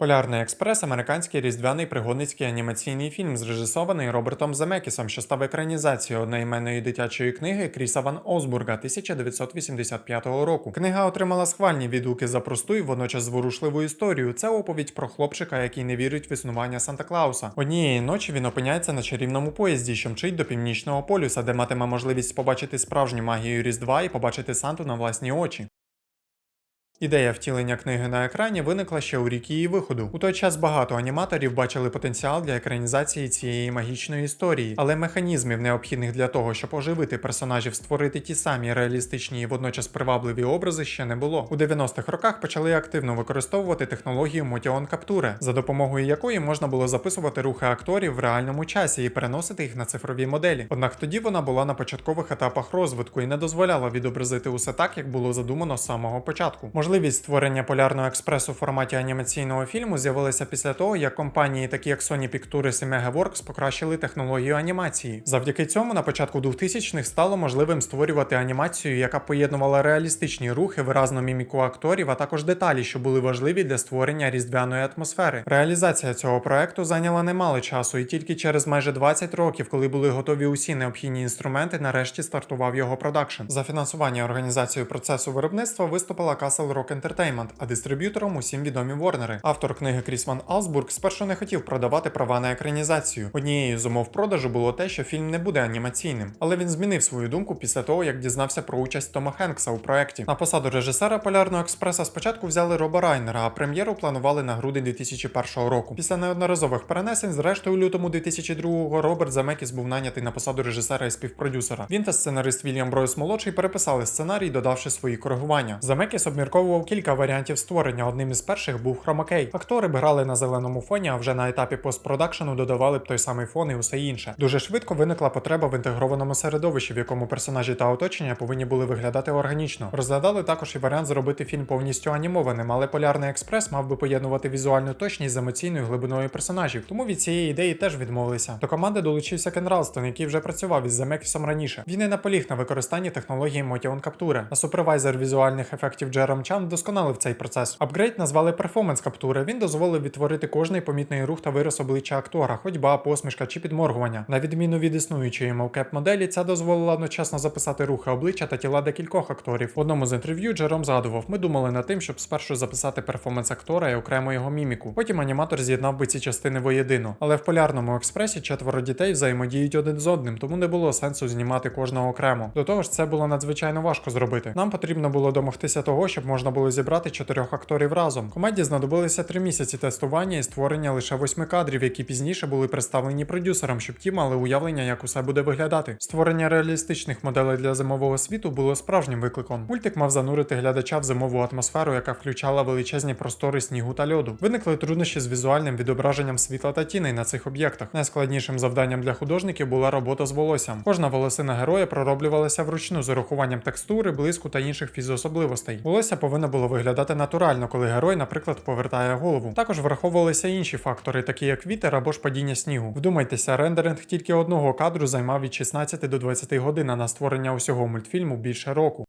Полярний експрес американський різдвяний пригодницький анімаційний фільм, зрежисований Робертом Земекісом, що став екранізацією одноіменної дитячої книги Кріса Ван Осбурга 1985 року. Книга отримала схвальні відгуки за просту і водночас зворушливу історію. Це оповідь про хлопчика, який не вірить в існування Санта Клауса. Однієї ночі він опиняється на чарівному поїзді, що мчить до північного полюса, де матиме можливість побачити справжню магію Різдва і побачити Санту на власні очі. Ідея втілення книги на екрані виникла ще у рік її виходу. У той час багато аніматорів бачили потенціал для екранізації цієї магічної історії, але механізмів, необхідних для того, щоб оживити персонажів, створити ті самі реалістичні і водночас привабливі образи, ще не було. У 90-х роках почали активно використовувати технологію Motion Capture, за допомогою якої можна було записувати рухи акторів в реальному часі і переносити їх на цифрові моделі. Однак тоді вона була на початкових етапах розвитку і не дозволяла відобразити усе так, як було задумано з самого початку. Можливість створення полярного експресу в форматі анімаційного фільму з'явилася після того, як компанії, такі як Sony Pictures і Megaworks, покращили технологію анімації. Завдяки цьому на початку 2000-х стало можливим створювати анімацію, яка поєднувала реалістичні рухи, виразну міміку акторів, а також деталі, що були важливі для створення різдвяної атмосфери. Реалізація цього проекту зайняла немало часу, і тільки через майже 20 років, коли були готові усі необхідні інструменти, нарешті стартував його продакшн. За фінансування і організацію процесу виробництва виступила Castle Rock Entertainment, а дистриб'ютором усім відомі Ворнери. Автор книги Кріс Ван Алсбург спершу не хотів продавати права на екранізацію. Однією з умов продажу було те, що фільм не буде анімаційним, але він змінив свою думку після того, як дізнався про участь Тома Хенкса у проєкті. На посаду режисера Полярного експреса спочатку взяли Роба Райнера, а прем'єру планували на грудень 2001 року. Після неодноразових перенесень, зрештою, лютому 2002 Роберт Замекіс був нанятий на посаду режисера і співпродюсера. Він та сценарист Вільям Бройс молодший переписали сценарій, додавши свої коригування. Замекіс обмірковував кілька варіантів створення. Одним із перших був хромакей. Актори б грали на зеленому фоні, а вже на етапі постпродакшену додавали б той самий фон і усе інше. Дуже швидко виникла потреба в інтегрованому середовищі, в якому персонажі та оточення повинні були виглядати органічно. Розглядали також і варіант зробити фільм повністю анімованим, але полярний експрес мав би поєднувати візуальну точність з емоційною глибиною персонажів. Тому від цієї ідеї теж відмовилися. До команди долучився Кен Ралстон, який вже працював із Земекісом раніше. Він і наполіг на використанні технології Motion Capture. А супервайзер візуальних ефектів Джером Чан вдосконалив цей процес. Апгрейд назвали перформанс каптури. Він дозволив відтворити кожний помітний рух та вираз обличчя актора, ходьба, посмішка чи підморгування. На відміну від існуючої мовкеп моделі, ця дозволила одночасно записати рухи обличчя та тіла декількох акторів. В одному з інтерв'ю Джером згадував: ми думали над тим, щоб спершу записати перформанс актора і окремо його міміку. Потім аніматор з'єднав би ці частини воєдино. Але в полярному експресі четверо дітей взаємодіють один з одним, тому не було сенсу знімати кожного окремо. До того ж, це було надзвичайно важко зробити. Нам потрібно було домогтися того, щоб можна було зібрати чотирьох акторів разом. Команді знадобилися три місяці тестування і створення лише восьми кадрів, які пізніше були представлені продюсерам, щоб ті мали уявлення, як усе буде виглядати. Створення реалістичних моделей для зимового світу було справжнім викликом. Мультик мав занурити глядача в зимову атмосферу, яка включала величезні простори снігу та льоду. Виникли труднощі з візуальним відображенням світла та тіней на цих об'єктах. Найскладнішим завданням для художників була робота з волоссям. Кожна волосина героя пророблювалася вручну з урахуванням текстури, блиску та інших фізособливостей. Волосся повинно було виглядати натурально, коли герой, наприклад, повертає голову. Також враховувалися інші фактори, такі як вітер або ж падіння снігу. Вдумайтеся, рендеринг тільки одного кадру займав від 16 до 20 годин, а на створення усього мультфільму більше року.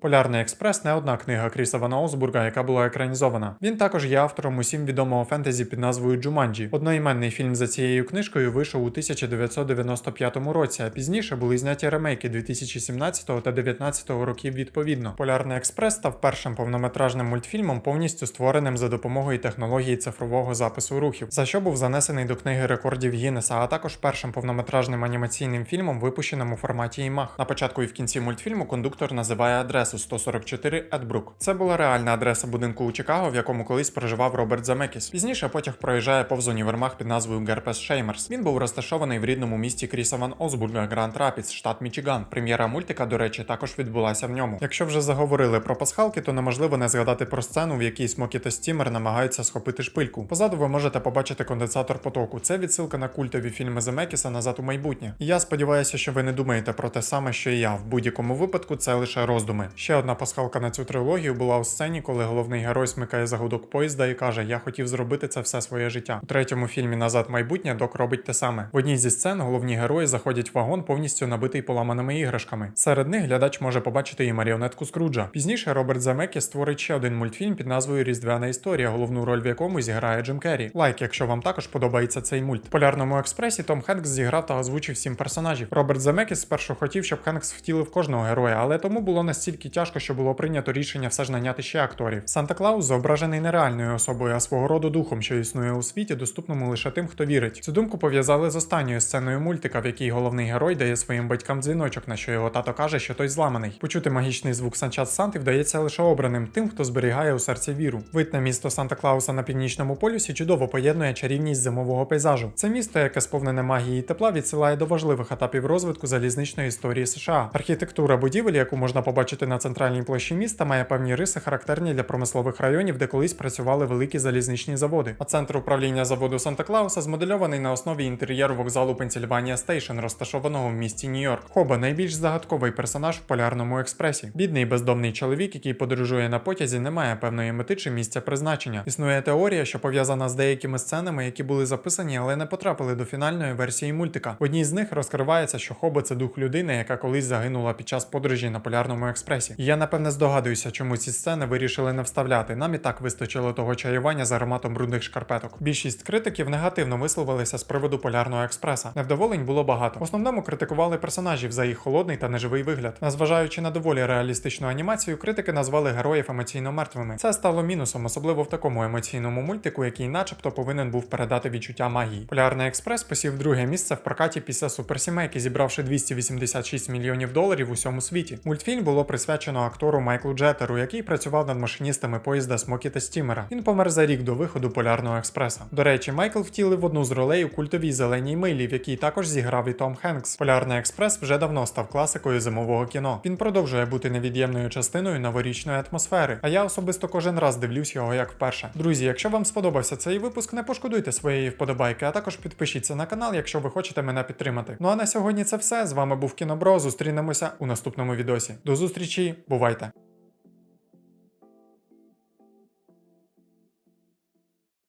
Полярний експрес не одна книга Кріса Вана яка була екранізована. Він також є автором усім відомого фентезі під назвою Джуманджі. Одноіменний фільм за цією книжкою вийшов у 1995 році, а пізніше були зняті ремейки 2017 та 2019 років відповідно. Полярний експрес став першим повнометражним мультфільмом, повністю створеним за допомогою технології цифрового запису рухів, за що був занесений до книги рекордів Гіннеса, а також першим повнометражним анімаційним фільмом, випущеним у форматі IMAX. На початку і в кінці мультфільму кондуктор називає адресу. 144 Едбрук. Це була реальна адреса будинку у Чикаго, в якому колись проживав Роберт Замекіс. Пізніше потяг проїжджає повз універмаг під назвою Герпес Шеймерс. Він був розташований в рідному місті Кріса Ван Осбурга, Гранд Рапідс, штат Мічиган. Прем'єра мультика, до речі, також відбулася в ньому. Якщо вже заговорили про пасхалки, то неможливо не згадати про сцену, в якій Смокі та Стімер намагаються схопити шпильку. Позаду ви можете побачити конденсатор потоку. Це відсилка на культові фільми Земекіса назад у майбутнє. І я сподіваюся, що ви не думаєте про те саме, що і я. В будь-якому випадку це лише роздуми. Ще одна пасхалка на цю трилогію була у сцені, коли головний герой смикає загудок поїзда і каже: Я хотів зробити це все своє життя. У третьому фільмі Назад майбутнє док робить те саме. В одній зі сцен головні герої заходять в вагон, повністю набитий поламаними іграшками. Серед них глядач може побачити і маріонетку Скруджа. Пізніше Роберт Земекі створить ще один мультфільм під назвою Різдвяна історія, головну роль в якому зіграє Джим Керрі. Лайк, якщо вам також подобається цей мульт. Полярному експресі Том Хенкс зіграв та озвучив сім персонажів. Роберт Земекіс спершу хотів, щоб Хенкс втілив кожного героя, але тому було настільки тяжко, що було прийнято рішення все ж наняти ще акторів. Санта Клаус зображений не реальною особою, а свого роду духом, що існує у світі, доступному лише тим, хто вірить. Цю думку пов'язали з останньою сценою мультика, в якій головний герой дає своїм батькам дзвіночок, на що його тато каже, що той зламаний. Почути магічний звук санчат Санти вдається лише обраним тим, хто зберігає у серці віру. Вид на місто Санта Клауса на північному полюсі чудово поєднує чарівність зимового пейзажу. Це місто, яке сповнене магії і тепла, відсилає до важливих етапів розвитку залізничної історії США. Архітектура будівель, яку можна побачити на центральній площі міста, має певні риси, характерні для промислових районів, де колись працювали великі залізничні заводи. А центр управління заводу Санта Клауса змодельований на основі інтер'єру вокзалу Пенсільванія Стейшн, розташованого в місті Нью-Йорк. Хоба найбільш загадковий персонаж в полярному експресі. Бідний бездомний чоловік, який подорожує на потязі, не має певної мети чи місця призначення. Існує теорія, що пов'язана з деякими сценами, які були записані, але не потрапили до фінальної версії мультика. В одній з них розкривається, що Хоба це дух людини, яка колись загинула під час подорожі на полярному експресі. І я напевне здогадуюся, чому ці сцени вирішили не вставляти. Нам і так вистачило того чаювання з ароматом брудних шкарпеток. Більшість критиків негативно висловилися з приводу полярного експреса. Невдоволень було багато. В основному критикували персонажів за їх холодний та неживий вигляд. Незважаючи на доволі реалістичну анімацію, критики назвали героїв емоційно мертвими. Це стало мінусом, особливо в такому емоційному мультику, який, начебто, повинен був передати відчуття магії. Полярний експрес посів друге місце в прокаті після суперсімейки, зібравши 286 мільйонів доларів у всьому світі. Мультфільм було присвячено актору Майклу Джетеру, який працював над машиністами поїзда Смокі та Стімера. Він помер за рік до виходу полярного експреса. До речі, Майкл втілив одну з ролей у культовій зеленій милі, в якій також зіграв і Том Хенкс. Полярний експрес вже давно став класикою зимового кіно. Він продовжує бути невід'ємною частиною новорічної атмосфери. А я особисто кожен раз дивлюсь його як вперше. Друзі, якщо вам сподобався цей випуск, не пошкодуйте своєї вподобайки, а також підпишіться на канал, якщо ви хочете мене підтримати. Ну а на сьогодні це все. З вами був Кінобро. Зустрінемося у наступному відосі. До зустрічі, бувайте!